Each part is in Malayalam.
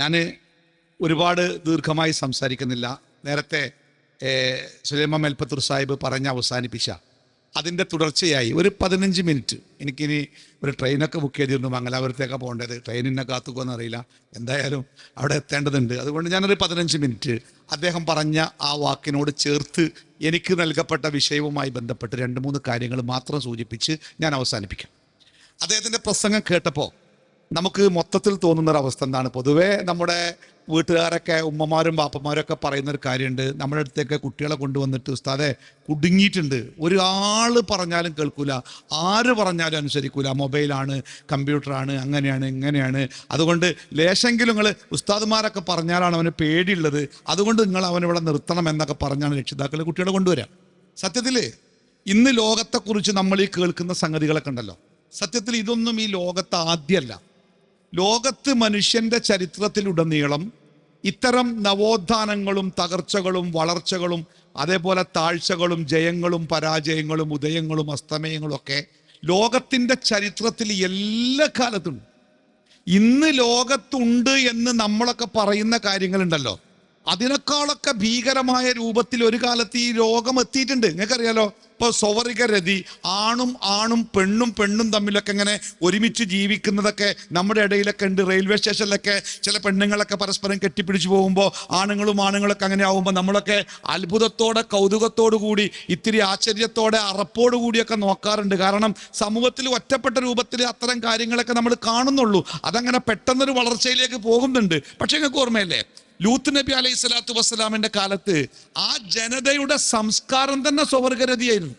ഞാൻ ഒരുപാട് ദീർഘമായി സംസാരിക്കുന്നില്ല. നേരത്തെ സുലൈമ മെൽപ്പത്തൂർ സാഹിബ് പറഞ്ഞ് അവസാനിപ്പിച്ച അതിന്റെ തുടർച്ചയായി ഒരു പതിനഞ്ച് മിനിറ്റ്. എനിക്കിനി ഒരു ട്രെയിനൊക്കെ ബുക്ക് ചെയ്തിരുന്നു. മംഗലാപുരത്തേക്കാണ് പോകേണ്ടത്. ട്രെയിനിനെ കാത്തുക്കുമെന്ന് അറിയില്ല എന്തായാലും അവിടെ എത്തേണ്ടതുണ്ട്. അതുകൊണ്ട് ഞാനൊരു പതിനഞ്ച് മിനിറ്റ് അദ്ദേഹം പറഞ്ഞ ആ വാക്കിനോട് ചേർത്ത് എനിക്ക് നൽകപ്പെട്ട വിഷയവുമായി ബന്ധപ്പെട്ട് രണ്ട് മൂന്ന് കാര്യങ്ങൾ മാത്രം സൂചിപ്പിച്ച് ഞാൻ അവസാനിപ്പിക്കാം. അദ്ദേഹത്തിന്റെ പ്രസംഗം കേട്ടപ്പോൾ നമുക്ക് മൊത്തത്തിൽ തോന്നുന്ന ഒരു അവസ്ഥ എന്താണ്? പൊതുവേ നമ്മുടെ വീട്ടുകാരൊക്കെ ഉമ്മമാരും ബാപ്പമാരൊക്കെ പറയുന്ന ഒരു കാര്യമുണ്ട് നമ്മുടെ അടുത്തേക്ക് കുട്ടികളെ കൊണ്ടുവന്നിട്ട് ഉസ്താദെ കുടുങ്ങിയിട്ടുണ്ട്. ഒരാൾ പറഞ്ഞാലും കേൾക്കൂല. ആര് പറഞ്ഞാലും അനുസരിക്കൂല. മൊബൈലാണ് കമ്പ്യൂട്ടറാണ് അങ്ങനെയാണ് ഇങ്ങനെയാണ്. അതുകൊണ്ട് ലേശെങ്കിലും നിങ്ങൾ ഉസ്താദ്മാരൊക്കെ പറഞ്ഞാലാണ് അവന് പേടിയുള്ളത്. അതുകൊണ്ട് നിങ്ങൾ അവനിവിടെ നിർത്തണം എന്നൊക്കെ പറഞ്ഞാണ് രക്ഷിതാക്കൾ കുട്ടികളെ കൊണ്ടുവരാം. സത്യത്തിൽ ഇന്ന് ലോകത്തെക്കുറിച്ച് നമ്മൾ ഈ കേൾക്കുന്ന സംഗതികളൊക്കെ ഉണ്ടല്ലോ. സത്യത്തിൽ ഇതൊന്നും ഈ ലോകത്ത് ആദ്യമല്ല ലോകത്ത് മനുഷ്യന്റെ ചരിത്രത്തിലുടനീളം ഇത്തരം നവോത്ഥാനങ്ങളും തകർച്ചകളും വളർച്ചകളും അതേപോലെ താഴ്ചകളും ജയങ്ങളും പരാജയങ്ങളും ഉദയങ്ങളും അസ്തമയങ്ങളും ഒക്കെ ലോകത്തിന്റെ ചരിത്രത്തിൽ എല്ലാ കാലത്തും ഇന്ന് ലോകത്തുണ്ട് എന്ന് നമ്മളൊക്കെ പറയുന്ന കാര്യങ്ങളുണ്ടല്ലോ. അതിനേക്കാളൊക്കെ ഭീകരമായ രൂപത്തിൽ ഒരു കാലത്ത് ഈ രോഗം എത്തിയിട്ടുണ്ട്. നിങ്ങൾക്കറിയാലോ? ഇപ്പോൾ സ്വവറിക രതി ആണും ആണും പെണ്ണും പെണ്ണും തമ്മിലൊക്കെ ഇങ്ങനെ ഒരുമിച്ച് ജീവിക്കുന്നതൊക്കെ നമ്മുടെ ഇടയിലൊക്കെ ഉണ്ട്. റെയിൽവേ സ്റ്റേഷനിലൊക്കെ ചില പെണ്ണുങ്ങളൊക്കെ പരസ്പരം കെട്ടിപ്പിടിച്ച് പോകുമ്പോൾ ആണുങ്ങളും ആണുങ്ങളൊക്കെ അങ്ങനെ ആകുമ്പോൾ നമ്മളൊക്കെ അത്ഭുതത്തോടെ കൗതുകത്തോടു കൂടി ഇത്തിരി ആശ്ചര്യത്തോടെ അറപ്പോടു കൂടിയൊക്കെ നോക്കാറുണ്ട്. കാരണം സമൂഹത്തിൽ ഒറ്റപ്പെട്ട രൂപത്തിൽ അത്തരം കാര്യങ്ങളൊക്കെ നമ്മൾ കാണുന്നുള്ളൂ. അതങ്ങനെ പെട്ടെന്നൊരു വളർച്ചയിലേക്ക് പോകുന്നുണ്ട്. പക്ഷെ നിങ്ങൾക്ക് ഓർമ്മയില്ലേ? ലൂത്ത് നബി അലൈഹി സ്വലാത്തു വസ്സലാമിന്റെ കാലത്ത് ആ ജനതയുടെ സംസ്കാരം തന്നെ സ്വവർഗരതിയായിരുന്നു.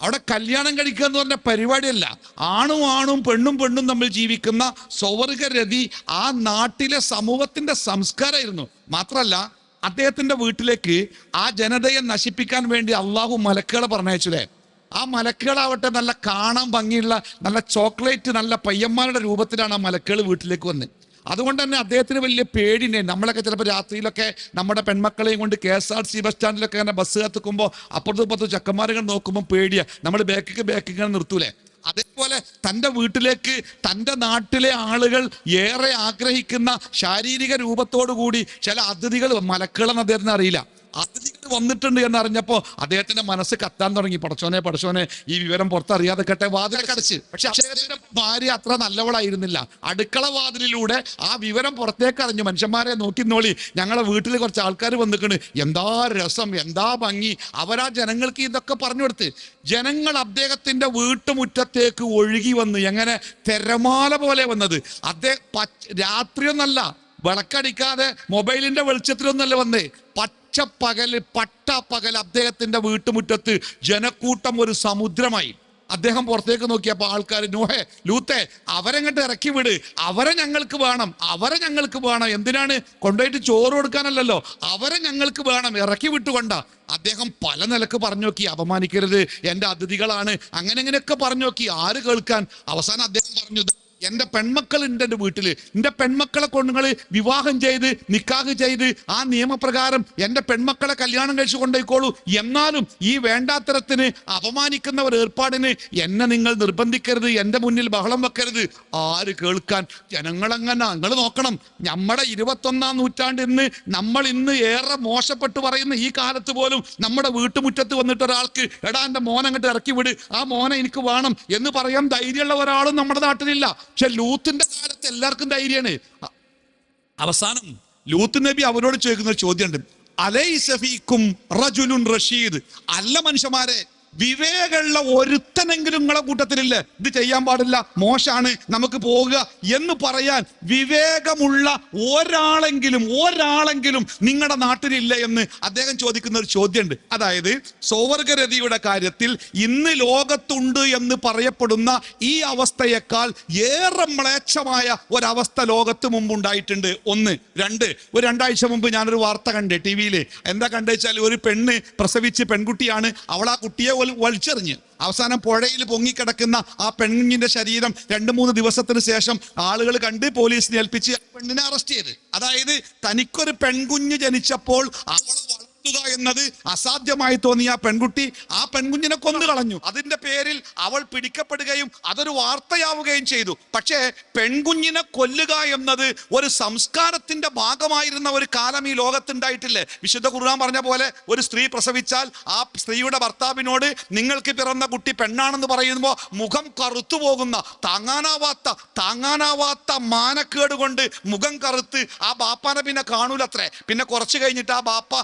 അവിടെ കല്യാണം കഴിക്കുക എന്ന് പറഞ്ഞ പരിപാടിയല്ല. ആണും ആണും പെണ്ണും പെണ്ണും തമ്മിൽ ജീവിക്കുന്ന സ്വവർഗരതി ആ നാട്ടിലെ സമൂഹത്തിന്റെ സംസ്കാരമായിരുന്നു. മാത്രമല്ല അദ്ദേഹത്തിന്റെ വീട്ടിലേക്ക് ആ ജനതയെ നശിപ്പിക്കാൻ വേണ്ടി അള്ളാഹു മലക്കുകളെ പറഞ്ഞയച്ചില്ലേ? ആ മലക്കുകളാവട്ടെ നല്ല കാണാൻ ഭംഗിയുള്ള നല്ല ചോക്ലേറ്റ് നല്ല പയ്യന്മാരുടെ രൂപത്തിലാണ് ആ മലക്കുകൾ വീട്ടിലേക്ക് വന്നത് അതുകൊണ്ട് തന്നെ അദ്ദേഹത്തിന് വലിയ പേടിനെ നമ്മളൊക്കെ ചിലപ്പോൾ രാത്രിയിലൊക്കെ നമ്മുടെ പെൺമക്കളെയും കൊണ്ട് K S R T C സ്റ്റാൻഡിലൊക്കെ അങ്ങനെ ബസ് കത്തുക്കുമ്പോൾ അപ്പുറത്തും ഇപ്പുറത്തും ചക്കന്മാരെ നോക്കുമ്പോൾ പേടിയാ. നമ്മൾ ബാക്കിക്ക് ബാക്കിക്ക് ഇങ്ങനെ നിർത്തൂലേ? അതേപോലെ തന്റെ വീട്ടിലേക്ക് തന്റെ നാട്ടിലെ ആളുകൾ ഏറെ ആഗ്രഹിക്കുന്ന ശാരീരിക രൂപത്തോടു കൂടി ചില അതിഥികൾ മലക്കളെന്ന് അദ്ദേഹത്തിന് അറിയില്ല. അതിഥികൾ വന്നിട്ടുണ്ട് എന്ന് അറിഞ്ഞപ്പോൾ അദ്ദേഹത്തിന്റെ മനസ്സ് കത്താൻ തുടങ്ങി. പടച്ചോനെ പടച്ചോനെ ഈ വിവരം പുറത്തറിയാതെ കെട്ടെ വാതിലൊക്കെ കടച്ച്. പക്ഷെ അദ്ദേഹത്തിന്റെ ഭാര്യ അത്ര നല്ലവളായിരുന്നില്ല. അടുക്കള വാതിലിലൂടെ ആ വിവരം പുറത്തേക്ക് അറിഞ്ഞു മനുഷ്യന്മാരെ നോക്കി നോളി. ഞങ്ങളെ വീട്ടിൽ കുറച്ച് ആൾക്കാർ വന്നിക്കണ്. എന്താ രസം എന്താ ഭംഗി? അവരാ ജനങ്ങൾക്ക് ഇതൊക്കെ പറഞ്ഞു കൊടുത്ത്. ജനങ്ങൾ അദ്ദേഹത്തിന്റെ വീട്ടുമുറ്റത്തേക്ക് ഒഴുകി വന്നു എങ്ങനെ തിരമാല പോലെ വന്നത്. അദ്ദേഹം രാത്രിയൊന്നല്ല വിളക്കടിക്കാതെ മൊബൈലിന്റെ വെളിച്ചത്തിലൊന്നല്ല വന്നേ. പകൽ പട്ട പകൽ അദ്ദേഹത്തിന്റെ വീട്ടുമുറ്റത്ത് ജനക്കൂട്ടം ഒരു സമുദ്രമായി. അദ്ദേഹം പുറത്തേക്ക് നോക്കിയപ്പോൾ ആൾക്കാർ നോഹേ ലൂത്തെ അവരെങ്ങോട്ട് ഇറക്കി വിട്. അവരെ ഞങ്ങൾക്ക് വേണം. അവരെ ഞങ്ങൾക്ക് വേണം. എന്തിനാണ്? കൊണ്ടുപോയിട്ട് ചോറ് കൊടുക്കാനല്ലല്ലോ. അവരെ ഞങ്ങൾക്ക് വേണം. ഇറക്കി വിട്ടുകൊണ്ട അദ്ദേഹം പല നിലയ്ക്ക് പറഞ്ഞു നോക്കി. അപമാനിക്കരുത്. എന്റെ അതിഥികളാണ്. അങ്ങനെ ഇങ്ങനെയൊക്കെ പറഞ്ഞു നോക്കി. ആര് കേൾക്കാൻ? അവസാനം അദ്ദേഹം പറഞ്ഞു "ദാ എന്റെ പെൺമക്കൾ ഉണ്ട് എന്റെ വീട്ടിൽ എന്റെ പെൺമക്കളെ കൊണ്ട് നിങ്ങൾ വിവാഹം ചെയ്ത് നിക്കാഹ് ചെയ്ത് ആ നിയമപ്രകാരം എന്റെ പെൺമക്കളെ കല്യാണം കഴിച്ചു കൊണ്ടുപോയിക്കോളൂ എന്നാലും ഈ വേണ്ടാത്തരത്തിന് അപമാനിക്കുന്ന ഒരു ഏർപ്പാടിന് എന്നെ നിങ്ങൾ നിർബന്ധിക്കരുത് എന്റെ മുന്നിൽ ബഹളം വെക്കരുത്. ആര് കേൾക്കാൻ? ജനങ്ങളെങ്ങനെ? നിങ്ങൾ നോക്കണം. നമ്മുടെ ഇരുപത്തൊന്നാം നൂറ്റാണ്ട് ഇന്ന് നമ്മൾ ഇന്ന് ഏറെ മോശപ്പെട്ട് പറയുന്ന ഈ കാലത്ത് പോലും നമ്മുടെ വീട്ടുമുറ്റത്ത് വന്നിട്ട് ഒരാൾക്ക് എടാ എന്റെ മോനെ അങ്ങോട്ട് ഇറക്കി വിട്. ആ മോനെ എനിക്ക് വേണം എന്ന് പറയാൻ ധൈര്യമുള്ള ഒരാളും നമ്മുടെ നാട്ടിലില്ല. പക്ഷെ ലൂത്തിന്റെ കാലത്ത് എല്ലാവർക്കും ധൈര്യമാണ്. അവസാനം ലൂത്ത് നബി അവരോട് ചോദിക്കുന്ന ഒരു ചോദ്യമുണ്ട്. അലൈ സഫീക്കും റജുലുൻ റഷീദ്. അല്ല മനുഷ്യന്മാരെ വിവേകമുള്ള ഒരുത്തനെങ്കിലും നിങ്ങളെ കൂട്ടത്തിലില്ല. ഇത് ചെയ്യാൻ പാടില്ല. മോശാണ് നമുക്ക് പോവുക എന്ന് പറയാൻ വിവേകമുള്ള ഒരാളെങ്കിലും ഒരാളെങ്കിലും നിങ്ങളുടെ നാട്ടിലില്ല എന്ന് അദ്ദേഹം ചോദിക്കുന്ന ഒരു ചോദ്യമുണ്ട്. അതായത് സൗവർഗരതിയുടെ കാര്യത്തിൽ ഇന്ന് ലോകത്തുണ്ട് എന്ന് പറയപ്പെടുന്ന ഈ അവസ്ഥയേക്കാൾ ഏറെ മ്ലേച്ഛമായ ഒരവസ്ഥ ലോകത്ത് മുമ്പ് ഉണ്ടായിട്ടുണ്ട് ഒന്ന്. രണ്ട്. ഒരു രണ്ടാഴ്ച മുമ്പ് ഞാനൊരു വാർത്ത കണ്ടേ ടി വിയിൽ എന്താ കണ്ടെച്ചാൽ ഒരു പെണ്ണ് പ്രസവിച്ച് പെൺകുട്ടിയാണ്. അവൾ ആ കുട്ടിയെ ഒൽ- വലിച്ചെറിഞ്ഞ്. അവസാനം പുഴയിൽ പൊങ്ങിക്കിടക്കുന്ന ആ പെണ്ണിന്റെ ശരീരം രണ്ട് മൂന്ന് ദിവസത്തിന് ശേഷം ആളുകൾ കണ്ട് പോലീസിനെ ഏൽപ്പിച്ച് പെണ്ണിനെ അറസ്റ്റ് ചെയ്ത്. അതായത് തനിക്കൊരു പെൺകുഞ്ഞ് ജനിച്ചപ്പോൾ അവളെ വളർത്തുക എന്നത് അസാധ്യമായി തോന്നിയ ആ പെൺകുട്ടി ആ പെൺകുഞ്ഞിനെ കൊന്നു കളഞ്ഞു. അതിന്റെ പേരിൽ അവൾ പിടിക്കപ്പെടുകയും അതൊരു വാർത്തയാവുകയും ചെയ്തു. പക്ഷേ പെൺകുഞ്ഞിനെ കൊല്ലുക എന്നത് ഒരു സംസ്കാരത്തിന്റെ ഭാഗമായിരുന്ന ഒരു കാലം ഈ ലോകത്തുണ്ടായിട്ടില്ലേ? വിശുദ്ധ ഖുർആൻ പറഞ്ഞ പോലെ ഒരു സ്ത്രീ പ്രസവിച്ചാൽ ആ സ്ത്രീയുടെ ഭർത്താവിനോട് നിങ്ങൾക്ക് പിറന്ന കുട്ടി പെണ്ണാണെന്ന് പറയുമ്പോൾ മുഖം കറുത്തു പോകുന്ന താങ്ങാനാവാത്ത താങ്ങാനാവാത്ത മാനക്കേട് കൊണ്ട് മുഖം കറുത്ത് ആ ബാപ്പാനെ പിന്നെ കാണൂലത്രേ. പിന്നെ കുറച്ച് കഴിഞ്ഞിട്ട് ആ ബാപ്പ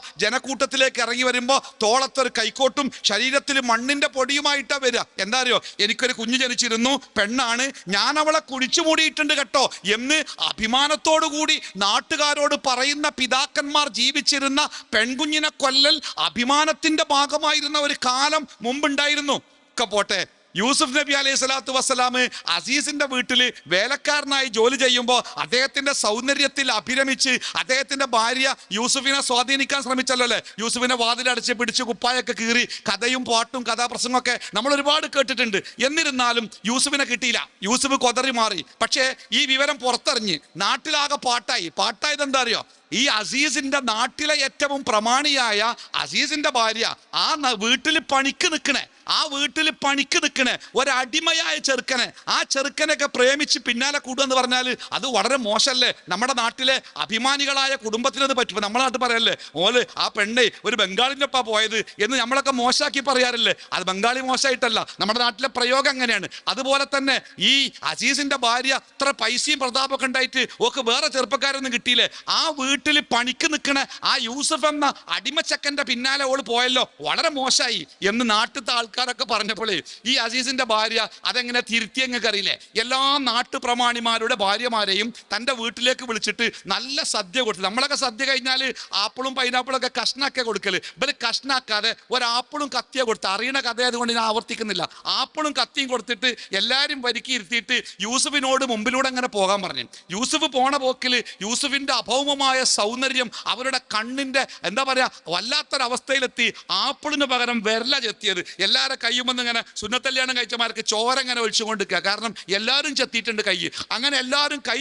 ജനക്കൂട്ടത്തിലേക്ക് ഇറങ്ങി വരുമ്പോൾ തോളത്തൊരു കൈക്കോട്ടും ശരീരത്തിൽ മണ്ണിന്റെ പൊടിയുമായിട്ടാണ് വരിക. എന്താ അറിയോ? എനിക്കൊരു കുഞ്ഞു ജനിച്ചിരുന്നു പെണ്ണാണ്. ഞാൻ അവളെ കുഴിച്ചു മൂടിയിട്ടുണ്ട് കേട്ടോ എന്ന് അഭിമാനത്തോടു കൂടി നാട്ടുകാരോട് പറയുന്ന പിതാക്കന്മാർ ജീവിച്ചിരുന്ന പെൺകുഞ്ഞിനെ കൊല്ലൽ അഭിമാനത്തിന്റെ ഭാഗമായിരുന്ന ഒരു കാലം മുമ്പുണ്ടായിരുന്നു. ഒക്കെ പോട്ടെ. യൂസുഫ് നബി അലൈഹി സ്വലാത്തു വസ്സലാം അസീസിന്റെ വീട്ടിൽ വേലക്കാരനായി ജോലി ചെയ്യുമ്പോൾ അദ്ദേഹത്തിന്റെ സൗന്ദര്യത്തിൽ അഭിരമിച്ച് അദ്ദേഹത്തിന്റെ ഭാര്യ യൂസുഫിനെ സ്വാധീനിക്കാൻ ശ്രമിച്ചല്ലോ അല്ലേ? യൂസുഫിനെ വാതിലടച്ച് പിടിച്ച് കുപ്പായൊക്കെ കീറി കഥയും പാട്ടും കഥാപ്രസംഗമൊക്കെ നമ്മൾ ഒരുപാട് കേട്ടിട്ടുണ്ട്. എന്നിരുന്നാലും യൂസുഫിനെ കിട്ടിയില്ല. യൂസുഫ് കൊതറി മാറി. പക്ഷേ ഈ വിവരം പുറത്തറിഞ്ഞ് നാട്ടിലാകെ പാട്ടായി. പാട്ടായത് എന്താ അറിയോ? ഈ അസീസിന്റെ നാട്ടിലെ ഏറ്റവും പ്രമാണിയായ അസീസിന്റെ ഭാര്യ ആ വീട്ടിൽ പണിക്ക് നിൽക്കണേ. ആ വീട്ടിൽ പണിക്ക് നിൽക്കണേ ഒരടിമയായ ചെറുക്കനെ. ആ ചെറുക്കനൊക്കെ പ്രേമിച്ച് പിന്നാലെ കൂടുക എന്ന് പറഞ്ഞാൽ അത് വളരെ മോശമല്ലേ നമ്മുടെ നാട്ടിലെ അഭിമാനികളായ കുടുംബത്തിന് അത് പറ്റും. നമ്മളെ നാട്ടിൽ പറയല്ലേ ഓൽ ആ പെണ്ണെ ഒരു ബംഗാളിന്റെ ഒപ്പാ പോയത് എന്ന് നമ്മളൊക്കെ മോശമാക്കി പറയാറില്ലേ? അത് ബംഗാളി മോശമായിട്ടല്ല നമ്മുടെ നാട്ടിലെ പ്രയോഗം അങ്ങനെയാണ്. അതുപോലെ തന്നെ ഈ അസീസിന്റെ ഭാര്യ അത്ര പൈസയും പ്രതാപമൊക്കെ ഉണ്ടായിട്ട് ഓക്ക് വേറെ ചെറുപ്പക്കാരൊന്നും കിട്ടിയില്ലേ? ആ വീട്ടിൽ പണിക്ക് നിൽക്കണ ആ യൂസഫ് എന്ന അടിമച്ചക്കന്റെ പിന്നാലെ ഓൾ പോയല്ലോ. വളരെ മോശമായി എന്ന് നാട്ടിലത്തെ ആൾക്കാരൊക്കെ പറഞ്ഞപ്പോഴേ ഈ അസീസിന്റെ ഭാര്യ അതെങ്ങനെ തിരുത്തി അങ്ങക്ക് അറിയില്ലേ? എല്ലാ നാട്ടുപ്രമാണിമാരുടെ ഭാര്യമാരെയും തന്റെ വീട്ടിലേക്ക് വിളിച്ചിട്ട് നല്ല സദ്യ കൊടുത്തു. നമ്മളൊക്കെ സദ്യ കഴിഞ്ഞാൽ ആപ്പിളും പൈനാപ്പിളൊക്കെ കഷ്ണൊക്കെ കൊടുക്കൽ. ഇവർ കഷ്ണാക്കാതെ ഒരാപ്പിളും കത്തിയ കൊടുത്ത്. അറിയണ കഥ ആയതുകൊണ്ട് ഞാൻ ആവർത്തിക്കുന്നില്ല. ആപ്പിളും കത്തിയും കൊടുത്തിട്ട് എല്ലാവരും വരിക്കി ഇരുത്തിയിട്ട് യൂസഫിനോട് മുമ്പിലൂടെ അങ്ങനെ പോകാൻ പറഞ്ഞു. യൂസഫ് പോണ പോക്കിൽ യൂസഫിന്റെ അഭൗമമായ സൗന്ദര്യം അവരുടെ കണ്ണിന്റെ എന്താ പറയാ വല്ലാത്തൊരവസ്ഥയിലെത്തി ആപ്പിളിന് പകരം വിരല ചെത്തിയത് എല്ലാവരുടെ കയ്യുമെന്ന് ഇങ്ങനെ സുന്നത്തല്യാണം കഴിച്ചമാർക്ക് ചോര ഇങ്ങനെ ഒഴിച്ചുകൊണ്ടിരിക്കുക. കാരണം എല്ലാവരും ചെത്തിയിട്ടുണ്ട് കൈ. അങ്ങനെ എല്ലാവരും കൈ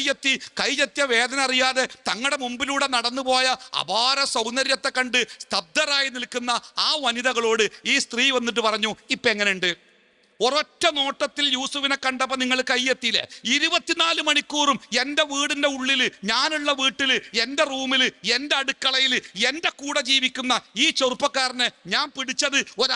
കൈയെത്തിയ വേദന അറിയാതെ തങ്ങളുടെ മുമ്പിലൂടെ നടന്നുപോയ അപാര സൗന്ദര്യത്തെ കണ്ട് സ്തബ്ധരായി നിൽക്കുന്ന ആ വനിതകളോട് ഈ സ്ത്രീ വന്നിട്ട് പറഞ്ഞു ഇപ്പം എങ്ങനെയുണ്ട്? ഒരൊറ്റ നോട്ടത്തിൽ യൂസുഫിനെ കണ്ടപ്പോൾ നിങ്ങൾ കൈയെത്തിയില്ലേ? ഇരുപത്തിനാല് മണിക്കൂറും എന്റെ വീടിന്റെ ഉള്ളിൽ ഞാനുള്ള വീട്ടിൽ എന്റെ റൂമിൽ എന്റെ അടുക്കളയിൽ എന്റെ കൂടെ ജീവിക്കുന്ന ഈ ചെറുപ്പക്കാരനെ ഞാൻ പിടിച്ചത് ഒരു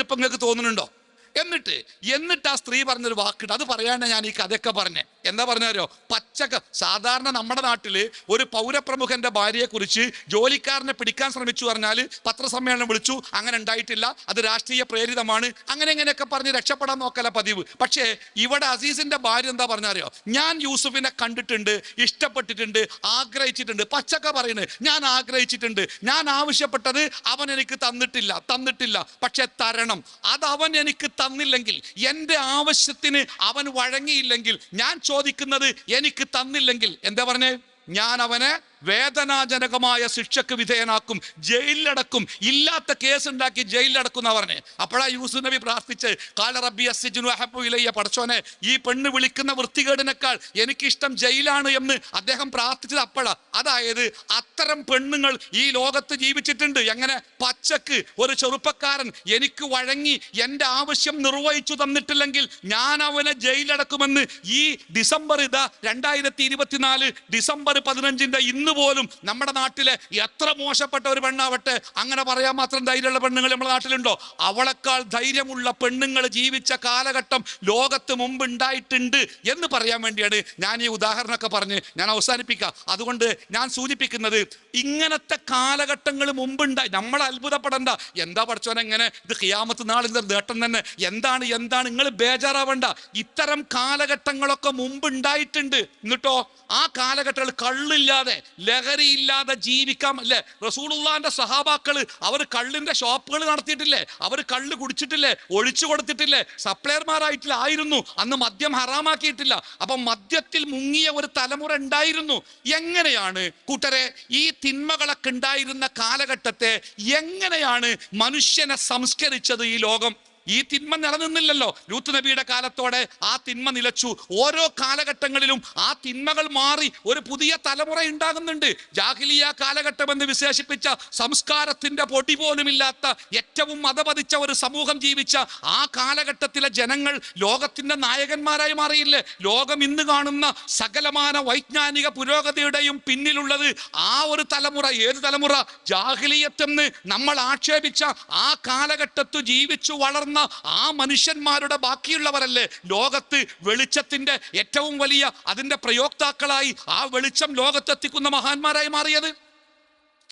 ഇപ്പം നിങ്ങൾക്ക് തോന്നുന്നുണ്ടോ? എന്നിട്ട് എന്നിട്ട് ആ സ്ത്രീ പറഞ്ഞൊരു വാക്കുണ്ട്. അത് പറയാനാണ് ഞാൻ ഈ കഥയൊക്കെ പറഞ്ഞേ. എന്താ പറഞ്ഞാരോ പച്ചക്ക സാധാരണ നമ്മുടെ നാട്ടിൽ ഒരു പൗരപ്രമുഖന്റെ ഭാര്യയെക്കുറിച്ച് ജോലിക്കാരനെ പിടിക്കാൻ ശ്രമിച്ചു പറഞ്ഞാൽ പത്രസമ്മേളനം വിളിച്ചു. അങ്ങനെ ഉണ്ടായിട്ടില്ല. അത് രാഷ്ട്രീയ പ്രേരിതമാണ്. അങ്ങനെ ഇങ്ങനെയൊക്കെ പറഞ്ഞ് രക്ഷപ്പെടാൻ നോക്കല പതിവ്. പക്ഷേ ഇവിടെ അസീസിന്റെ ഭാര്യ എന്താ പറഞ്ഞാലോ? ഞാൻ യൂസുഫിനെ കണ്ടിട്ടുണ്ട് ഇഷ്ടപ്പെട്ടിട്ടുണ്ട് ആഗ്രഹിച്ചിട്ടുണ്ട്. പച്ചക്ക പറയുന്നത് ഞാൻ ആഗ്രഹിച്ചിട്ടുണ്ട്. ഞാൻ ആവശ്യപ്പെട്ടത് അവൻ എനിക്ക് തന്നിട്ടില്ല തന്നിട്ടില്ല. പക്ഷെ തരണം. അത് അവൻ എനിക്ക് തന്നില്ലെങ്കിൽ എന്റെ ആവശ്യത്തിന് അവൻ വഴങ്ങിയില്ലെങ്കിൽ ഞാൻ ചോദിക്കുന്നത് എനിക്ക് തന്നില്ലെങ്കിൽ എന്താ പറഞ്ഞേ? ഞാൻ അവനെ വേദനാജനകമായ ശിക്ഷക്ക് വിധേയനാക്കും ജയിലിലടക്കും ഇല്ലാത്ത കേസ് ഉണ്ടാക്കി ജയിലിലടക്കും എന്നാ പറഞ്ഞേ. അപ്പോഴാ യൂസു നബി പ്രാർത്ഥിച്ച് കാല റബ്ബി അസ്സിജുനു അഹബു ഇലയ്യ. പടച്ചോനെ ഈ പെണ്ണ് വിളിക്കുന്ന വൃത്തികേടിനേക്കാൾ എനിക്കിഷ്ടം ജയിലാണ് എന്ന് അദ്ദേഹം പ്രാർത്ഥിച്ചത് അപ്പോഴാ. അതായത് അത്തരം പെണ്ണുങ്ങൾ ഈ ലോകത്ത് ജീവിച്ചിട്ടുണ്ട്. എങ്ങനെ? പച്ചക്ക് ഒരു ചെറുപ്പക്കാരൻ എനിക്ക് വഴങ്ങി എന്റെ ആവശ്യം നിർവഹിച്ചു തന്നിട്ടില്ലെങ്കിൽ ഞാൻ അവനെ ജയിലടക്കുമെന്ന് ഈ ഡിസംബർ ഇതാ രണ്ടായിരത്തി ഇരുപത്തിനാല് ഡിസംബർ പതിനഞ്ചിന്റെ ഇന്ന് പോലും നമ്മുടെ നാട്ടിലെ എത്ര മോശപ്പെട്ട ഒരു പെണ്ണാവട്ടെ അങ്ങനെ പറയാൻ മാത്രം ധൈര്യമുള്ള പെണ്ണുങ്ങൾ നമ്മുടെ നാട്ടിലുണ്ടോ? അവളെക്കാൾ ധൈര്യമുള്ള പെണ്ണുങ്ങൾ ജീവിച്ച കാലഘട്ടം ലോകത്ത് മുമ്പ് ഉണ്ടായിട്ടുണ്ട് എന്ന് പറയാൻ വേണ്ടിയാണ് ഞാൻ ഈ ഉദാഹരണമൊക്കെ പറഞ്ഞ് ഞാൻ അവസാനിപ്പിക്കാം. അതുകൊണ്ട് ഞാൻ സൂചിപ്പിക്കുന്നത് ഇങ്ങനത്തെ കാലഘട്ടങ്ങൾ മുമ്പുണ്ടായി നമ്മൾ അത്ഭുതപ്പെടണ്ട. എന്താ പഠിച്ചോനെ എങ്ങനെ ഇത് ഖിയാമത്ത് നാളിന്റെ നേട്ടം തന്നെ. എന്താണ് എന്താണ്? നിങ്ങൾ ബേജാറാവണ്ട. ഇത്തരം കാലഘട്ടങ്ങളൊക്കെ മുമ്പ് ഉണ്ടായിട്ടുണ്ട്. എന്നിട്ടോ? ആ കാലഘട്ടങ്ങൾ കള്ളില്ലാതെ ലഹരിയില്ലാതെ ജീവിക്കാം അല്ലേ റസൂളുള്ളാന്റെ സഹാബാക്കൾ അവർ കള്ളിന്റെ ഷോപ്പുകൾ നടത്തിയിട്ടില്ലേ? അവർ കള്ള് കുടിച്ചിട്ടില്ലേ? ഒഴിച്ചു കൊടുത്തിട്ടില്ലേ? സപ്ലയർമാരായിട്ടില്ല ആയിരുന്നു. അന്ന് മദ്യം ഹറാമാക്കിയിട്ടില്ല. അപ്പൊ മദ്യത്തിൽ മുങ്ങിയ ഒരു തലമുറ ഉണ്ടായിരുന്നു. എങ്ങനെയാണ് കൂട്ടരെ ഈ തിന്മകളൊക്കെ ഉണ്ടായിരുന്ന കാലഘട്ടത്തെ എങ്ങനെയാണ് മനുഷ്യനെ സംസ്കരിച്ചത് ഈ ലോകം? ഈ തിന്മ നിലനിന്നില്ലല്ലോ. ലൂത്ത് നബിയുടെ കാലത്തോടെ ആ തിന്മ നിലച്ചു. ഓരോ കാലഘട്ടങ്ങളിലും ആ തിന്മകൾ മാറി ഒരു പുതിയ തലമുറ ഉണ്ടാകുന്നുണ്ട്. ജാഹിലിയ കാലഘട്ടം എന്ന് വിശേഷിപ്പിച്ച സംസ്കാരത്തിന്റെ പൊടി പോലുമില്ലാത്ത ഏറ്റവും മതപതിച്ച ഒരു സമൂഹം ജീവിച്ച ആ കാലഘട്ടത്തിലെ ജനങ്ങൾ ലോകത്തിന്റെ നായകന്മാരായി മാറിയില്ലേ? ലോകം ഇന്ന് കാണുന്ന സകലമാന വൈജ്ഞാനിക പുരോഗതിയുടെയും പിന്നിലുള്ളത് ആ ഒരു തലമുറ. ഏത് തലമുറ? ജാഹിലിയത്തെന്ന് നമ്മൾ ആക്ഷേപിച്ച ആ കാലഘട്ടത്തു ജീവിച്ചു വളർന്ന ആ മനുഷ്യന്മാരുടെ ബാക്കിയുള്ളവരല്ലേ? ലോകത്ത് വെളിച്ചത്തിന്റെ ഏറ്റവും വലിയ അതിന്റെ പ്രയോക്താക്കളായി ആ വെളിച്ചം ലോകത്തെത്തിക്കുന്ന മഹാന്മാരായി മാറിയത്?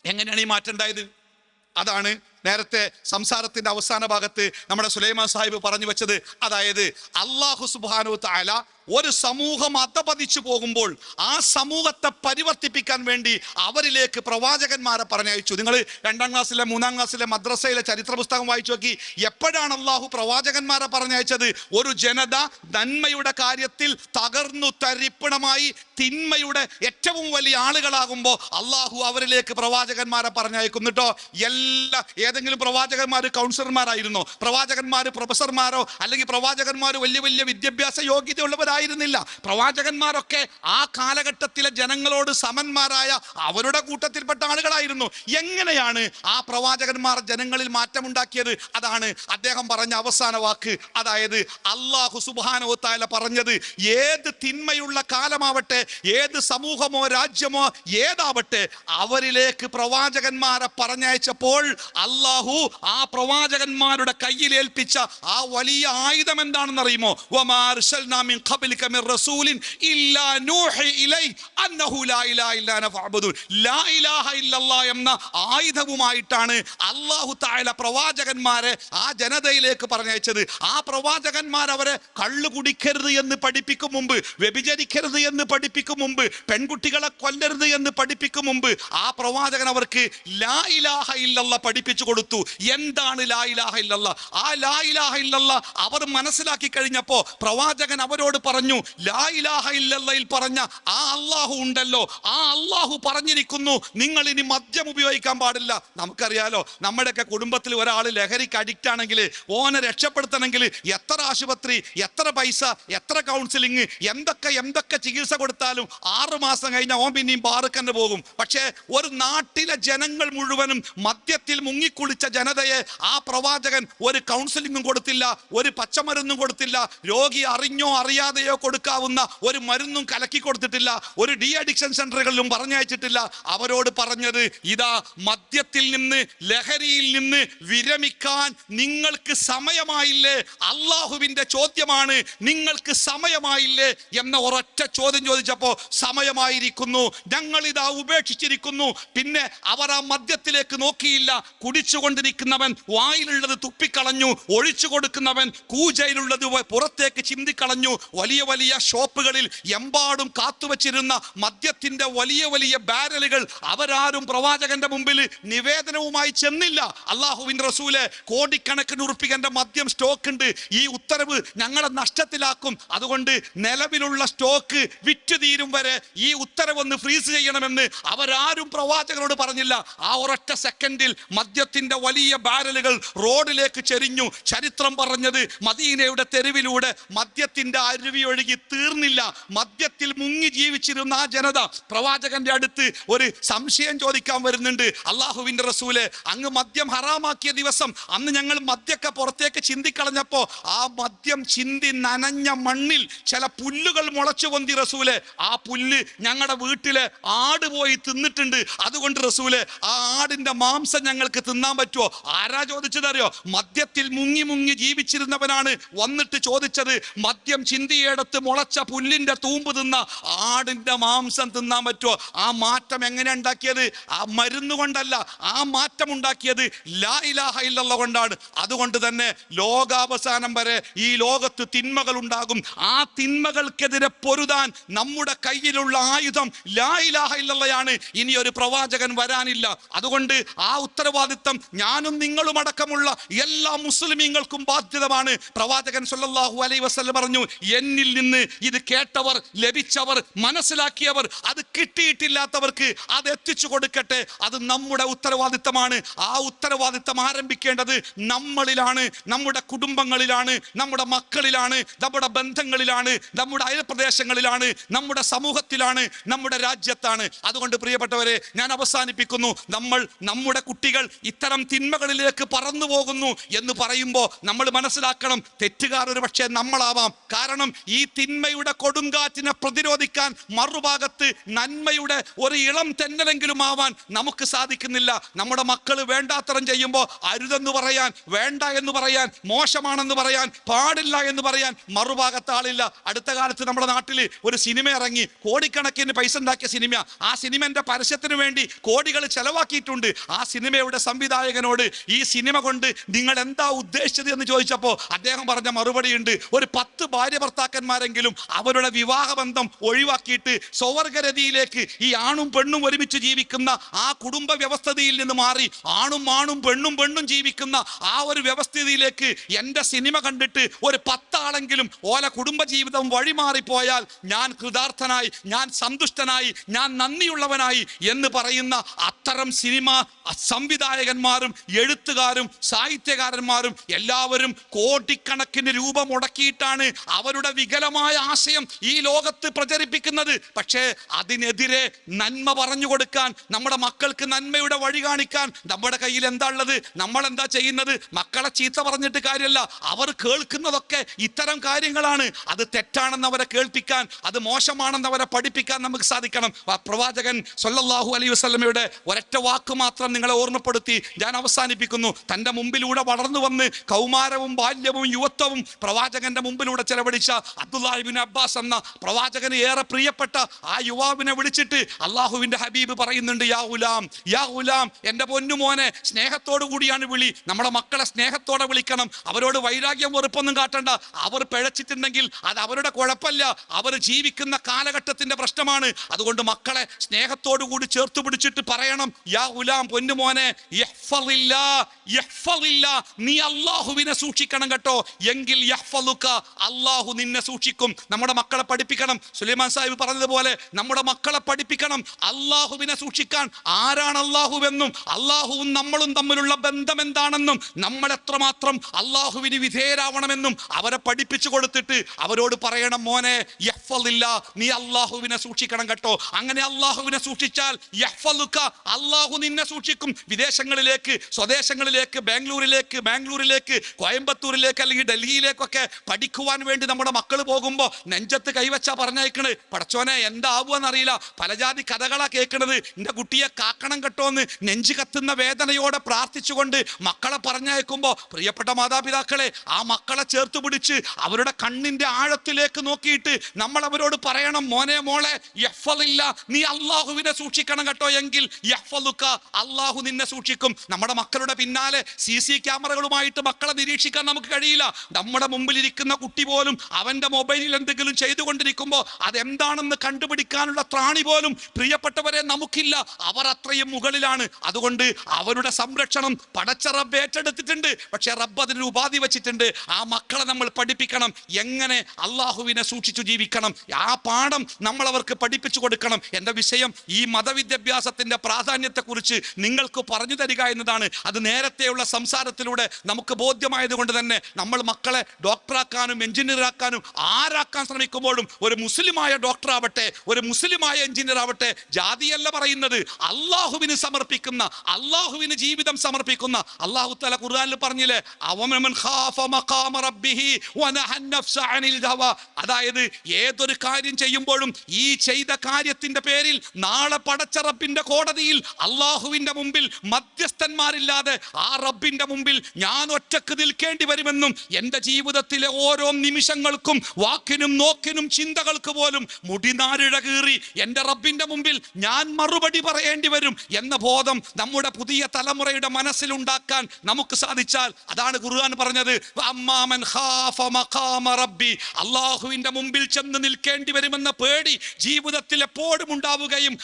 എങ്ങനെയാണ് ഈ മാറ്റം ഉണ്ടായത്? അതാണ് നേരത്തെ സംസാരത്തിന്റെ അവസാന ഭാഗത്ത് നമ്മുടെ സുലൈമാൻ സാഹിബ് പറഞ്ഞു വെച്ചത്. അതായത് അള്ളാഹു സുബാനു താല ഒരു സമൂഹം അധപതിച്ചു പോകുമ്പോൾ ആ സമൂഹത്തെ പരിവർത്തിപ്പിക്കാൻ വേണ്ടി അവരിലേക്ക് പ്രവാചകന്മാരെ പറഞ്ഞയച്ചു. നിങ്ങൾ രണ്ടാം ക്ലാസ്സിലെ മൂന്നാം ക്ലാസ്സിലെ മദ്രസയിലെ ചരിത്ര പുസ്തകം വായിച്ചു നോക്കി. എപ്പോഴാണ് അള്ളാഹു പ്രവാചകന്മാരെ പറഞ്ഞയച്ചത്? ഒരു ജനത നന്മയുടെ കാര്യത്തിൽ തകർന്നു തരിപ്പണമായി തിന്മയുടെ ഏറ്റവും വലിയ ആളുകളാകുമ്പോൾ അള്ളാഹു അവരിലേക്ക് പ്രവാചകന്മാരെ പറഞ്ഞയക്കും കേട്ടോ എല്ലാ ഏതെങ്കിലും പ്രവാചകന്മാർ കൗൺസിലർമാരായിരുന്നോ പ്രവാചകന്മാർ പ്രൊഫസർമാരോ അല്ലെങ്കിൽ പ്രവാചകന്മാർ വലിയ വലിയ വിദ്യാഭ്യാസ യോഗ്യതയുള്ളവരായിരുന്നില്ല പ്രവാചകന്മാരൊക്കെ ആ കാലഘട്ടത്തിലെ ജനങ്ങളോട് സമന്മാരായ അവരുടെ കൂട്ടത്തിൽപ്പെട്ട ആളുകളായിരുന്നു. എങ്ങനെയാണ് ആ പ്രവാചകന്മാർ ജനങ്ങളിൽ മാറ്റമുണ്ടാക്കിയത്? അതാണ് അദ്ദേഹം പറഞ്ഞ അവസാന വാക്ക്. അതായത് അള്ളാഹു സുബാനോത്തായ പറഞ്ഞത് ഏത് തിന്മയുള്ള കാലമാവട്ടെ ഏത് സമൂഹമോ രാജ്യമോ ഏതാവട്ടെ അവരിലേക്ക് പ്രവാചകന്മാരെ പറഞ്ഞയച്ചപ്പോൾ അള്ളാഹു ആ പ്രവാചകന്മാരുടെ കയ്യിലേൽപ്പിച്ച ആ വലിയ ആയുധം എന്താണെന്ന് അറിയുമോ من رسول إلا نوحي إليه റസൂലിൻ ഇല്ലാ നൂഹി ഇലൈഹി അന്നഹു ലാ ഇലാഹ إله إلا الله എന്ന ആയുധവുമായിട്ടാണ് അള്ളാഹു താല പ്രവാചകന്മാരെ ആ ജനതയിലേക്ക് പറഞ്ഞയച്ചത്. ആ പ്രവാചകന്മാർ അവരെ കള്ളു കുടിക്കരുത് എന്ന് പഠിപ്പിക്കും മുമ്പ് വ്യഭിചരിക്കരുത് എന്ന് പഠിപ്പിക്കും മുമ്പ് പെൺകുട്ടികളെ കൊല്ലരുത് എന്ന് പഠിപ്പിക്കും മുമ്പ് ആ പ്രവാചകൻ അവർക്ക് ലാ ഇലാഹ ഇല്ലല്ല പഠിപ്പിച്ചു കൊടുത്തു. എന്താണ് ലാ ഇലാഹ ഇല്ലല്ല ആ ലാ ഇലാഹ ഇല്ലല്ല അവർ മനസ്സിലാക്കി കഴിഞ്ഞപ്പോ പ്രവാചകൻ അവരോട് പറഞ്ഞു ലാ ഇലാഹ പറഞ്ഞ ആ അള്ളാഹു ഉണ്ടല്ലോ. ആ അള്ളാഹു പറഞ്ഞിരിക്കുന്നു നിങ്ങൾ ഇനി മദ്യം ഉപയോഗിക്കാൻ പാടില്ല. നമുക്കറിയാലോ നമ്മുടെയൊക്കെ കുടുംബത്തിൽ ഒരാൾ ലഹരിക്ക് അഡിക്റ്റ് ആണെങ്കിൽ ഓനെ രക്ഷപ്പെടുത്തണമെങ്കിൽ എത്ര ആശുപത്രി എത്ര പൈസ എത്ര കൗൺസിലിംഗ് എന്തൊക്കെ എന്തൊക്കെ ചികിത്സ കൊടുത്താലും ആറ് മാസം ഓൻ പിന്നെയും ബാറുക്കന്നെ പോകും. പക്ഷേ ഒരു നാട്ടിലെ ജനങ്ങൾ മുഴുവനും മദ്യത്തിൽ മുങ്ങിക്കുളിച്ച ജനതയെ ആ പ്രവാചകൻ ഒരു കൗൺസിലിംഗും കൊടുത്തില്ല ഒരു പച്ചമരുന്നും കൊടുത്തില്ല. രോഗി അറിഞ്ഞോ അറിയാതെയോ കൊടുക്കാവുന്ന ഒരു മരുന്നും കലക്കി കൊടുത്തിട്ടില്ല ഒരു ഡി അഡിക്ഷൻ സെന്ററുകളിലും പറഞ്ഞയച്ചിട്ടില്ല. അവരോട് പറഞ്ഞത് ഇതാ മദ്യത്തിൽ നിന്ന് ലഹരിയിൽ നിന്ന് വിരമിക്കാൻ നിങ്ങൾക്ക് സമയമായില്ലേ? അള്ളാഹുവിന്റെ ചോദ്യമാണ് നിങ്ങൾക്ക് സമയമായില്ലേ? എന്ന ഒരൊറ്റ ചോദ്യം ചോദിച്ചപ്പോൾ സമയമായിരിക്കുന്നു. ഞങ്ങൾ ഇതാ ഉപേക്ഷിച്ചിരിക്കുന്നു. പിന്നെ അവർ ആ മദ്യത്തിലേക്ക് നോക്കിയില്ല. കുടിച്ചുകൊണ്ടിരിക്കുന്നവൻ വായിലുള്ളത് തുപ്പിക്കളഞ്ഞു ഒഴിച്ചു കൊടുക്കുന്നവൻ കൂജയിലുള്ളത് പുറത്തേക്ക് ചിന്തിക്കളഞ്ഞു. വലിയ വലിയ ഷോപ്പുകളിൽ എമ്പാടും കാത്തുവച്ചിരുന്ന മദ്യത്തിന്റെ വലിയ വലിയ ബാരലുകൾ അവരാരും പ്രവാചകന്റെ മുമ്പിൽ നിവേദനവുമായി ചെന്നില്ല. അള്ളാഹുവിൻ റസൂൽ കോടിക്കണക്കിന് ഉറപ്പിക്കേണ്ട മദ്യം സ്റ്റോക്ക് ഉണ്ട് ഈ ഉത്തരവ് ഞങ്ങളെ നഷ്ടത്തിലാക്കും. അതുകൊണ്ട് നിലവിലുള്ള സ്റ്റോക്ക് വിറ്റ് തീരും വരെ ഈ ഉത്തരവൊന്ന് ഫ്രീസ് ചെയ്യണമെന്ന് അവരാരും പ്രവാചകരോട് പറഞ്ഞില്ല. ആ ഒരൊറ്റ സെക്കൻഡിൽ മദ്യത്തിന്റെ വലിയ ബാരലുകൾ റോഡിലേക്ക് ചെരിഞ്ഞു. ചരിത്രം പറഞ്ഞത് മദീനയുടെ തെരുവിലൂടെ മദ്യത്തിന്റെ അരുവി ഒഴുകി തീർന്നില്ല. മദ്യത്തിൽ മുങ്ങി ജീവിച്ചിരുന്ന ആ ജനത പ്രവാചകന്റെ അടുത്ത് ഒരു സംശയം ചോദിക്കാൻ വരുന്നുണ്ട്. അള്ളാഹുവിന്റെ റസൂൽ അങ്ങ് മദ്യം ഹറാമാക്കിയ ദിവസം അന്ന് ഞങ്ങൾ മദ്യൊക്കെ പുറത്തേക്ക് ചിന്തിക്കളഞ്ഞപ്പോ ആ മദ്യം ചിന്തി നനഞ്ഞ മണ്ണിൽ ചില പുല്ലുകൾ മുളച്ചു പൊന്തി റസൂൽ ആ പുല്ല് ഞങ്ങളുടെ വീട്ടിലെ ആട് പോയി തിന്നിട്ടുണ്ട്. അതുകൊണ്ട് റസൂൽ ആ ആടിന്റെ മാംസം ഞങ്ങൾക്ക് തിന്നാൻ പറ്റുമോ ആരാ ചോദിച്ചതറിയോ? മദ്യത്തിൽ മുങ്ങി മുങ്ങി ജീവിച്ചിരുന്നവനാണ് വന്നിട്ട് ചോദിച്ചത് മദ്യം ചിന്തിയെടുത്ത് മുളച്ച പുല്ലിന്റെ തൂമ്പ് തിന്ന ആടിന്റെ മാംസം തിന്നാൻ പറ്റുമോ? ആ മാറ്റം എങ്ങനെ ഉണ്ടാക്കിയത്? ആ മരുന്ന് കൊണ്ടല്ല ആ മാറ്റം ഉണ്ടാക്കിയത് ലാ ഇലാഹ ഇല്ലല്ല കൊണ്ടാണ്. അതുകൊണ്ട് തന്നെ ലോകാവസാനം വരെ ഈ ലോകത്ത് തിന്മകൾ ഉണ്ടാകും. ആ തിന്മകൾക്കെതിരെ പൊരുതാൻ നമ്മുടെ കയ്യിലുള്ള ആയുധം ലാ ഇലാഹ ഇല്ലല്ലയാണ്. ഇനി ഒരു പ്രവാചകൻ വരാനില്ല. അതുകൊണ്ട് ആ ഉത്തരവാദിത്തം ഞാനും നിങ്ങളും അടക്കമുള്ള എല്ലാ മുസ്ലിമീങ്ങൾക്കും ബാധ്യതമാണ്. പ്രവാചകൻ സല്ലല്ലാഹു അലൈഹി വസല്ലം പറഞ്ഞു എന്നിൽ എന്നിൽ നിന്ന് ഇത് കേട്ടവർ ലഭിച്ചവർ മനസ്സിലാക്കിയവർ അത് കിട്ടിയിട്ടില്ലാത്തവർക്ക് അത് എത്തിച്ചു കൊടുക്കട്ടെ. അത് നമ്മുടെ ഉത്തരവാദിത്തമാണ്. ആ ഉത്തരവാദിത്തം ആരംഭിക്കേണ്ടത് നമ്മളിലാണ് നമ്മുടെ കുടുംബങ്ങളിലാണ് നമ്മുടെ മക്കളിലാണ് നമ്മുടെ ബന്ധങ്ങളിലാണ് നമ്മുടെ അയൽപ്രദേശങ്ങളിലാണ് നമ്മുടെ സമൂഹത്തിലാണ് നമ്മുടെ രാജ്യത്താണ്. അതുകൊണ്ട് പ്രിയപ്പെട്ടവരെ ഞാൻ അവസാനിപ്പിക്കുന്നു. നമ്മൾ നമ്മുടെ കുട്ടികൾ ഇത്തരം തിന്മകളിലേക്ക് പറന്നു പോകുന്നു എന്ന് പറയുമ്പോൾ നമ്മൾ മനസ്സിലാക്കണം തെറ്റുകാർ ഒരു പക്ഷേ നമ്മളാവാം. കാരണം ഈ തിന്മയുടെ കൊടുങ്കാറ്റിനെ പ്രതിരോധിക്കാൻ മറുഭാഗത്ത് നന്മയുടെ ഒരു ഇളം തെന്നലെങ്കിലും ആവാൻ നമുക്ക് സാധിക്കുന്നില്ല. നമ്മുടെ മക്കൾ വേണ്ടാത്തരം ചെയ്യുമ്പോൾ അരുതെന്ന് പറയാൻ വേണ്ട എന്ന് പറയാൻ മോശമാണെന്ന് പറയാൻ പാടില്ല എന്ന് പറയാൻ മറുഭാഗത്ത് ആളില്ല. അടുത്ത കാലത്ത് നമ്മുടെ നാട്ടിൽ ഒരു സിനിമ ഇറങ്ങി കോടിക്കണക്കിന് പൈസ ഉണ്ടാക്കിയ സിനിമ. ആ സിനിമന്റെ പരസ്യത്തിന് വേണ്ടി കോടികൾ ചെലവാക്കിയിട്ടുണ്ട്. ആ സിനിമയുടെ സംവിധായകനോട് ഈ സിനിമ കൊണ്ട് നിങ്ങൾ എന്താ ഉദ്ദേശിച്ചത് എന്ന് ചോദിച്ചപ്പോൾ അദ്ദേഹം പറഞ്ഞ മറുപടിയുണ്ട്. ഒരു പത്ത് ഭാര്യ ഭർത്താക്കന്മാരെങ്കിലും അവരുടെ വിവാഹബന്ധം ഒഴിവാക്കിയിട്ട് സ്വവർഗരതിയിലേക്ക് ഈ ആണും പെണ്ണും ഒരുമിച്ച് ജീവിക്കുന്ന ആ കുടുംബ വ്യവസ്ഥതയിൽ നിന്ന് മാറി ആണും ആണും പെണ്ണും പെണ്ണും ജീവിക്കുന്ന ആ ഒരു വ്യവസ്ഥിതിയിലേക്ക് എന്റെ സിനിമ കണ്ടിട്ട് ഒരു പത്താളെങ്കിലും ഓല കുടുംബജീവിതം വഴിമാറിപ്പോയാൽ ഞാൻ കൃതാർത്ഥനായി ഞാൻ സന്തുഷ്ടനായി ഞാൻ നന്ദിയുള്ളവനായി എന്ന് പറയുന്ന അത്തരം സിനിമ സംവിധായകന്മാരും എഴുത്തുകാരും സാഹിത്യകാരന്മാരും എല്ലാവരും കോടിക്കണക്കിന് രൂപ മുടക്കിയിട്ടാണ് അവരുടെ വികലമായ ആശയം ഈ ലോകത്ത് പ്രചരിപ്പിക്കുന്നത്. പക്ഷേ അതിനെതിരെ നന്മ പറഞ്ഞു കൊടുക്കാൻ നമ്മുടെ മക്കൾക്ക് നന്മയുടെ വഴി കാണിക്കാൻ നമ്മുടെ കയ്യിൽ എന്താ ഉള്ളത്? നമ്മൾ എന്താ ചെയ്യുന്നത്? മക്കളെ ചീത്ത പറഞ്ഞിട്ട് കാര്യമല്ല അവർ കേൾക്കുന്നതൊക്കെ ഇത്തരം കാര്യങ്ങളാണ്. അത് തെറ്റാണെന്ന് അവരെ കേൾപ്പിക്കാൻ അത് മോശമാണെന്ന് അവരെ പഠിപ്പിക്കാൻ നമുക്ക് സാധിക്കണം. പ്രവാചകൻ സൊല്ലാഹു അലൈ വസ്ലമയുടെ ഒരൊറ്റ വാക്ക് മാത്രം നിങ്ങളെ ഓർമ്മപ്പെടുത്തി ഞാൻ അവസാനിപ്പിക്കുന്നു. തന്റെ മുമ്പിലൂടെ വളർന്നു വന്ന് കൗമാരവും ബാല്യവും യുവത്വവും പ്രവാചകന്റെ മുമ്പിലൂടെ ചെലവഴിച്ച അബ്ദുല്ലാഹിബിൻ അബ്ബാസ് എന്ന പ്രവാചകന് ഏറെ പ്രിയപ്പെട്ട ആ യുവാവിനെ വിളിച്ചിട്ട് അള്ളാഹുവിന്റെ ഹബീബ് പറയുന്നുണ്ട് യാ ഉലാം യാ ഉലാം എന്റെ പൊന്നുമോനെ സ്നേഹത്തോടു കൂടിയാണ് വിളി. നമ്മുടെ മക്കളെ സ്നേഹത്തോടെ വിളിക്കണം. അവരോട് വൈരാഗ്യം വെറുപ്പൊന്നും കാട്ടണ്ട. അവർ പിഴച്ചിട്ടുണ്ടെങ്കിൽ അത് അവരുടെ കുഴപ്പമില്ല. അവർ ജീവിക്കുന്ന കാലഘട്ടത്തിന്റെ പ്രശ്നമാണ്. അതുകൊണ്ട് മക്കളെ സ്നേഹത്തോടു കൂടി ചേർത്ത് പിടിച്ചിട്ട് പറയണം യാ ഉലാം പൊന്നുമോനെ. നീ അള്ളാഹുവിനെ സൂക്ഷിക്കണം കേട്ടോ. എങ്കിൽ അള്ളാഹു നിന്നെ സൂക്ഷിക്കും. നമ്മുടെ മക്കളെ പഠിപ്പിക്കണം. സുലൈമാൻ സാഹിബ് പറഞ്ഞതുപോലെ നമ്മുടെ മക്കളെ പഠിപ്പിക്കണം. അള്ളാഹുവിനെ സൂക്ഷിക്കാൻ ആരാണ് അള്ളാഹുവെന്നും അള്ളാഹുവും നമ്മളും തമ്മിലുള്ള ബന്ധം എന്താണെന്നും നമ്മൾ എത്രമാത്രം അള്ളാഹുവിന് വിധേയരാവണമെന്നും അവരെ പഠിപ്പിച്ചു കൊടുത്തിട്ട് അവരോട് പറയണം മോനെ യഫലില്ല നീ അള്ളാഹുവിനെ സൂക്ഷിക്കണം കേട്ടോ. അങ്ങനെ അള്ളാഹുവിനെ സൂക്ഷിച്ചാൽ അള്ളാഹു നിന്നെ സൂക്ഷിക്കും. വിദേശങ്ങളിലേക്ക് സ്വദേശങ്ങളിലേക്ക് ബാംഗ്ലൂരിലേക്ക് ബാംഗ്ലൂരിലേക്ക് കോയമ്പത്തൂരിലേക്ക് അല്ലെങ്കിൽ ഡൽഹിയിലേക്കൊക്കെ പഠിക്കുവാൻ വേണ്ടി നമ്മുടെ മക്കൾ പോകുമ്പോൾ നെഞ്ചത്ത് കൈവച്ചാ പറഞ്ഞയക്കണ്. പടച്ചോനെ എന്താവുമെന്നറിയില്ല പലജാതി കഥകളാ കേൾക്കണത് എന്റെ കുട്ടിയെ കാക്കണം കെട്ടോന്ന് നെഞ്ച് കത്തുന്ന വേദനയോടെ പ്രാർത്ഥിച്ചുകൊണ്ട് മക്കളെ പറഞ്ഞയക്കുമ്പോൾ പ്രിയപ്പെട്ട മാതാപിതാക്കളെ ആ മക്കളെ ചേർത്ത് പിടിച്ച് അവരുടെ കണ്ണിന്റെ ആഴത്തിലേക്ക് നോക്കിയിട്ട് നമ്മൾ അവരോട് പറയണം മോനെ മോളെ യഫലില്ല നീ അള്ളാഹുവിനെ സൂക്ഷിക്കണം കേട്ടോ എങ്കിൽ യഫലുക്ക അള്ളാഹു നിന്നെ സൂക്ഷിക്കും. നമ്മുടെ മക്കളുടെ പിന്നാലെ സി സി ക്യാമറകളുമായിട്ട് മക്കളെ നിരീക്ഷിക്കാൻ നമുക്ക് കഴിയില്ല. നമ്മുടെ മുമ്പിലിരിക്കുന്ന കുട്ടി പോലും അവന്റെ മൊബൈലിൽ എന്തെങ്കിലും ചെയ്തുകൊണ്ടിരിക്കുമ്പോൾ അതെന്താണെന്ന് കണ്ടുപിടിക്കാനുള്ള ത്രാണി പോലും പ്രിയപ്പെട്ടവരെ നമുക്കില്ല. അവർ അത്രയും മുകളിലാണ്. അതുകൊണ്ട് അവരുടെ സംരക്ഷണം പടച്ച റബ്ബ് ഏറ്റെടുത്തിട്ടുണ്ട്. പക്ഷേ റബ്ബ് അതിനൊരു ഉപാധി വെച്ചിട്ടുണ്ട്. ആ മക്കളെ നമ്മൾ പഠിപ്പിക്കണം. എങ്ങനെ അള്ളാഹുവിനെ സൂക്ഷിച്ചു ജീവിക്കണം. ആ പാഠം നമ്മൾ അവർക്ക് പഠിപ്പിച്ചു കൊടുക്കണം. എന്റെ വിഷയം ഈ മതവിദ്യാഭ്യാസത്തിന്റെ പ്രാധാന്യത്തെക്കുറിച്ച് നിങ്ങൾക്ക് പറഞ്ഞു തരിക എന്നതാണ്. അത് നേരത്തെയുള്ള സംസാരത്തിലൂടെ നമുക്ക് ബോധ്യമായത് കൊണ്ട് തന്നെ നമ്മൾ മക്കളെ ഡോക്ടറാക്കാനും എഞ്ചിനീയർ ആക്കാനും ആരാക്കാൻ ശ്രമിക്കുമ്പോഴും ഒരു മുസ്ലിമായ ഡോക്ടർ ആവട്ടെ ഒരു മുസ്ലിമായ എഞ്ചിനീയർ ആവട്ടെ ജാതിയല്ല പറയുന്നത്. അള്ളാഹുവിന് സമർപ്പിക്കുന്ന അള്ളാഹുവിന് ജീവിതം സമർപ്പിക്കുന്ന അള്ളാഹു തല ഖുർആനിൽ പറഞ്ഞില്ലേ അതായത് ഏതൊരു കാര്യം ചെയ്യുമ്പോഴും ഈ ചെയ്ത കാര്യത്തിന്റെ പേരിൽ നാളെ പടച്ചറപ്പിന്റെ കോടതിയിൽ അള്ളാഹുവിന്റെ മുമ്പിൽ മധ്യസ്ഥന്മാരില്ലാതെ ആ റബ്ബിന്റെ മുമ്പിൽ ഞാൻ ഒറ്റയ്ക്ക് നിൽക്കേണ്ടി വരുമെന്നും എന്റെ ജീവിതത്തിലെ ഓരോ നിമിഷങ്ങൾക്കും വാക്കിനും നോക്കിനും ചിന്തകൾക്ക് പോലും മുടിനാരിഴ കീറി എന്റെ റബ്ബിന്റെ മുമ്പിൽ ഞാൻ മറുപടി പറയേണ്ടി വരും എന്ന ബോധം നമ്മുടെ പുതിയ തലമുറയുടെ മനസ്സിലുണ്ടാക്കാൻ നമുക്ക് സാധിച്ചാൽ അതാണ് ഖുർആൻ പറഞ്ഞത് അമ്മാമൻ റബ്ബി. അള്ളാഹുവിന്റെ മുമ്പിൽ ചെന്ന് നിൽക്കേണ്ടി വരുമെന്ന പേടി ജീവിതത്തിൽ എപ്പോഴും ഉണ്ടാവുകയും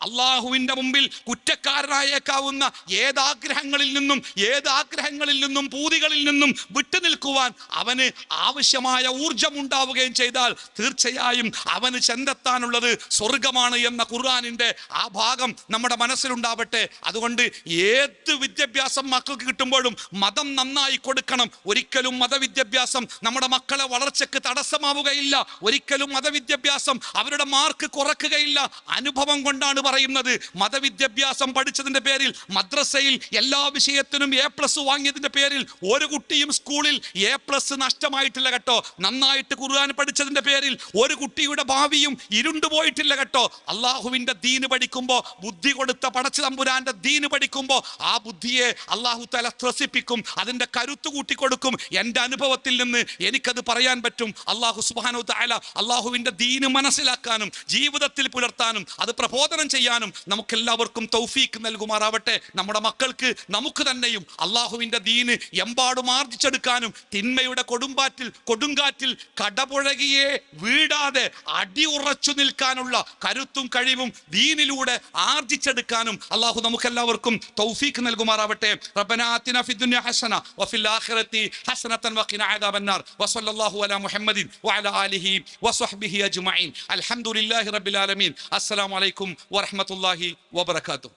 അള്ളാഹുവിന്റെ മുമ്പിൽ കുറ്റക്കാരനായേക്കാവുന്ന ഏതാഗ്രഹങ്ങളിൽ നിന്നും ഏതാഗ്രഹങ്ങളിൽ നിന്നും പൂതികളിൽ നിന്നും വിട്ടുനിൽക്കുവാൻ അവന് ആവശ്യമായ ഊർജം ഉണ്ടാവുകയും ചെയ്താൽ തീർച്ചയായും അവന് ചെന്നെത്താനുള്ളത് സ്വർഗമാണ് എന്ന ഖുർആാനിന്റെ ആ ഭാഗം നമ്മുടെ മനസ്സിലുണ്ടാവട്ടെ. അതുകൊണ്ട് ഏത് വിദ്യാഭ്യാസം മക്കൾക്ക് കിട്ടുമ്പോഴും മതം നന്നായി കൊടുക്കണം. ഒരിക്കലും മതവിദ്യാഭ്യാസം നമ്മുടെ മക്കളെ വളർച്ചയ്ക്ക് തടസ്സമാവുകയില്ല. ഒരിക്കലും മതവിദ്യാഭ്യാസം അവരുടെ മാർക്ക് കുറക്കുകയില്ല. അനുഭവം കൊണ്ടാണ് പറയുന്നത്. മതവിദ്യാഭ്യാസം പഠിച്ചതിന്റെ പേരിൽ മദ്രസയിൽ എല്ലാ വിഷയത്തിനും എ പ്ലസ് വാങ്ങിയതിന്റെ പേരിൽ ഒരു കുട്ടിയും സ്കൂളിൽ എ പ്ലസ് നഷ്ടമായിട്ടില്ല കേട്ടോ. നന്നായിട്ട് ഖുർആൻ പഠിച്ചതിന്റെ പേരിൽ ഒരു കുട്ടിയുടെ ഭാവിയും ഇരുണ്ടുപോയിട്ടില്ല കേട്ടോ. അള്ളാഹുവിന്റെ ദീന് പഠിക്കുമ്പോൾ ബുദ്ധി കൊടുത്ത പടച്ചു തമ്പുരാന്റെ ദീന് പഠിക്കുമ്പോൾ ആ ബുദ്ധിയെ അള്ളാഹു തല ത്രസിപ്പിക്കും അതിന്റെ കരുത്ത് കൂട്ടിക്കൊടുക്കും. എന്റെ അനുഭവത്തിൽ നിന്ന് എനിക്കത് പറയാൻ പറ്റും. അള്ളാഹു സുബാനു താല അള്ളാഹുവിന്റെ ദീന് മനസ്സിലാക്കാനും ജീവിതത്തിൽ പുലർത്താനും അത് പ്രബോധനം ചെയ്യാനും നമുക്കെല്ലാവർക്കും തൗഫീക്ക് നൽകുമാറാവട്ടെ. നമ്മുടെ മക്കൾക്ക് നമുക്ക് തന്നെയും അള്ളാഹുവിന്റെ ദീന് എമ്പാടും ആർജിച്ചെടുക്കാനും തിന്മയുടെ കൊടുമ്പാറ്റിൽ കൊടുങ്കാറ്റിൽ കടപുഴകിയെ വീടാതെ അടിയുറച്ചു നിൽക്കാനുള്ള കരുത്തും കഴിവും ദീനിലൂടെ ആർജിച്ചെടുക്കാനും അള്ളാഹു നമുക്കെല്ലാവർക്കും തൗഫീക്ക് നൽകുമാറാവട്ടെ. റബ്ബനാത്തിന ഫിദ്ദുനിയ ഹസന വഫിൽ ആഖിറതി ഹസനതൻ വഖിന അദാബന്നാർ വസല്ലല്ലാഹു അലാ മുഹമ്മദിൻ വഅലാ ആലിഹി വസ്വഹ്ബിഹി അജ്മഈൻ. അൽഹംദുലില്ലാഹി റബ്ബിൽ ആലമീൻ. അസ്സലാമു അലൈക്കും വറഹ്മത്തുള്ളാഹി വബറകാതുഹു